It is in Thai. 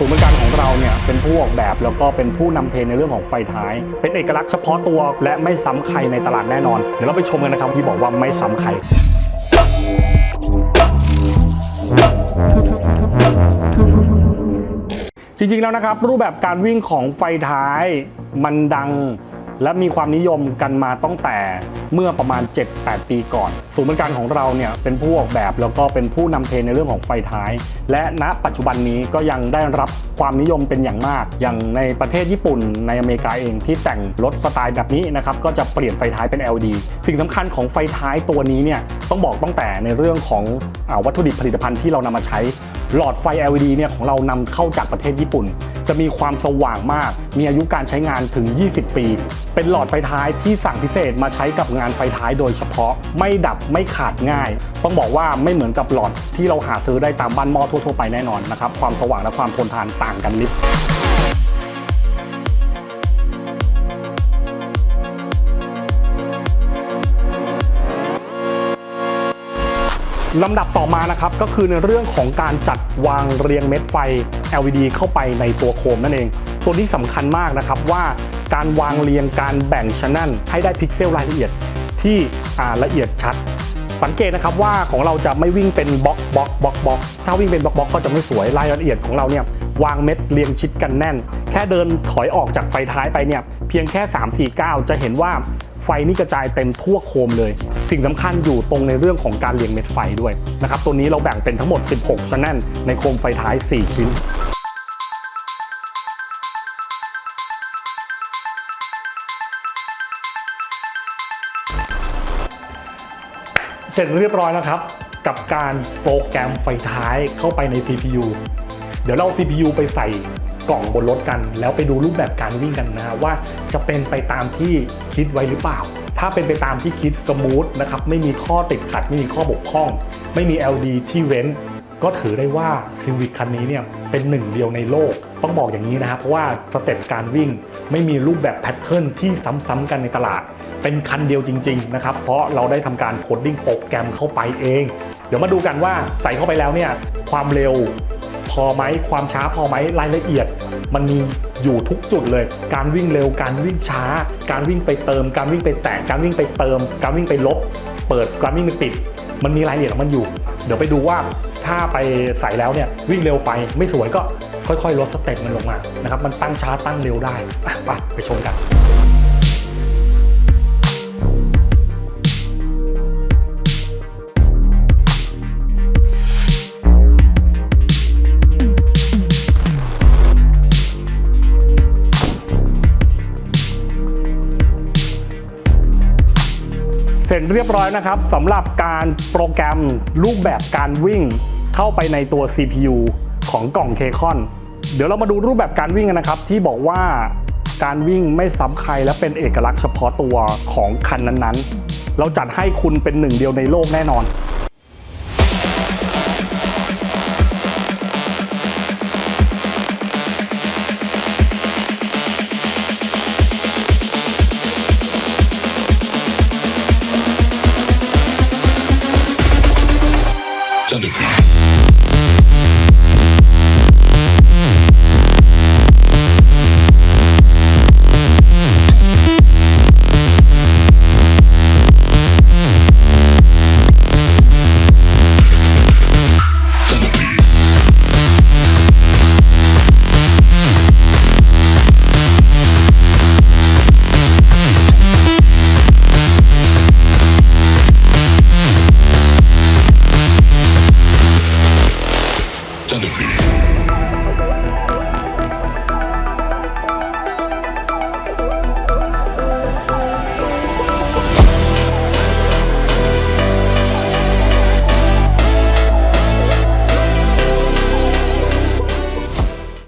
ศูนย์บริการของเราเนี่ยเป็นผู้ออกแบบแล้วก็เป็นผู้นำเทรนในเรื่องของไฟท้าย เป็นเอกลักษณ์เฉพาะตัวและไม่ซ้ำใครในตลาดแน่นอน เดี๋ยวเราไปชมกันนะครับที่บอกว่าไม่ซ้ำใครจริงๆแล้วนะครับรูปแบบการวิ่งของไฟท้ายมันดัง และมีความนิยมกันมาตั้งแต่เมื่อประมาณ 7-8 ปีก่อน ศูนย์บริการของเราเนี่ยเป็นผู้ออกแบบแล้วก็เป็นผู้นำเทรนในเรื่องของไฟท้าย และณปัจจุบันนี้ก็ยังได้รับความนิยมเป็นอย่างมาก อย่างในประเทศญี่ปุ่นในอเมริกาเองที่แต่งรถสไตล์แบบนี้นะครับก็จะเปลี่ยนไฟท้ายเป็น LED สิ่งสำคัญของไฟท้ายตัวนี้เนี่ยต้องบอกตั้งแต่ในเรื่องของอวัตถุดิบผลิตภัณฑ์ที่เรานำมาใช้ หลอดไฟ LED เนี่ยของเรานำเข้าจากประเทศญี่ปุ่น จะมีความสว่างมาก มีอายุการใช้งานถึง 20 ปี เป็นหลอดไฟท้ายที่สั่งพิเศษมาใช้กับงานไฟท้ายโดยเฉพาะ ไม่ดับไม่ขาดง่าย ต้องบอกว่าไม่เหมือนกับหลอดที่เราหาซื้อได้ตามบ้านหม้อทั่วๆไปแน่นอนนะครับ ความสว่างและความทนทานต่างกันลิบ ลำดับต่อมานะครับก็คือในเรื่องของการจัดวางเรียงเม็ดไฟ LED เข้าไปในตัวโคมนั่นเอง ตัวนี้สำคัญมากนะครับว่าการวางเรียงการแบ่งชั้นให้ได้พิกเซลรายละเอียดที่ละเอียดชัด สังเกตนะครับว่าของเราจะไม่วิ่งเป็นบล็อกบล็อกบล็อกบล็อกถ้าวิ่งเป็นบล็อกบล็อกก็จะไม่สวยรายละเอียดของเราเนี่ยวางเม็ดเรียงชิดกันแน่น ค่เดินถอยออกจากไฟท้ายไปเนี่ยเพียงแค่ 3 4 9 จะเห็นว่าไฟนี่กระจายเต็มทั่วโคมเลย สิ่งสำคัญอยู่ตรงในเรื่องของการเรียงเม็ดไฟด้วยนะครับตัวนี้เราแบ่งเป็นทั้งหมด 16ชั้นในโคมไฟท้าย 4 ชิ้นเสร็จเรียบร้อยแล้วครับกับการโปรแกรมไฟท้ายเข้าไปใน CPU เดี๋ยวเรา CPU ไปใส่ กล่องบนรถกัน แล้วไปดูรูปแบบการวิ่งกันนะว่าจะเป็นไปตามที่คิดไว้หรือเปล่า ถ้าเป็นไปตามที่คิดสมูทนะครับไม่มีข้อติดขัดไม่มีข้อบกพร่อง ไม่มี LD ที่เว้น ก็ถือได้ว่า Civic คันนี้เนี่ยเป็นหนึ่งเดียวในโลก ต้องบอกอย่างนี้นะครับเพราะว่าสเต็ปการวิ่งไม่มีรูปแบบแพทเทิร์นที่ซ้ำๆกันในตลาด เป็นคันเดียวจริง ๆ นะครับ เพราะเราได้ทำการโคดดิ้งโปรแกรมเข้าไปเอง เดี๋ยวมาดูกันว่าใส่เข้าไปแล้วเนี่ยความเร็ว อไหมความช้าพอไหมรายละเอียด มันมีอยู่ทุกจุดเลย การวิ่งเร็วการวิ่งช้า การวิ่งไปเติม การวิ่งไปแตะการวิ่งไปเติม การวิ่งไปลบ เปิดการวิ่งไปปิด มันมีรายละเอียดของมันอยู่ เดี๋ยวไปดูว่าถ้าไปใส่แล้วเนี่ยวิ่งเร็วไปไม่สวยก็ค่อยๆ ลดสเต็ปมันลงมานะครับมันตั้งช้าตั้งเร็วได้อะไปไปชมกัน เสร็จเรียบร้อยนะครับสำหรับการโปรแกรมรูปแบบการวิ่งเข้าไปในตัว CPU ของกล่องเคคอนเดี๋ยวเรามาดูรูปแบบการวิ่งกันนะครับ ที่บอกว่าการวิ่งไม่ซ้ำใครและเป็นเอกลักษณ์เฉพาะตัวของคันนั้นๆ เราจัดให้คุณเป็นหนึ่งเดียวในโลกแน่นอน Underground. Música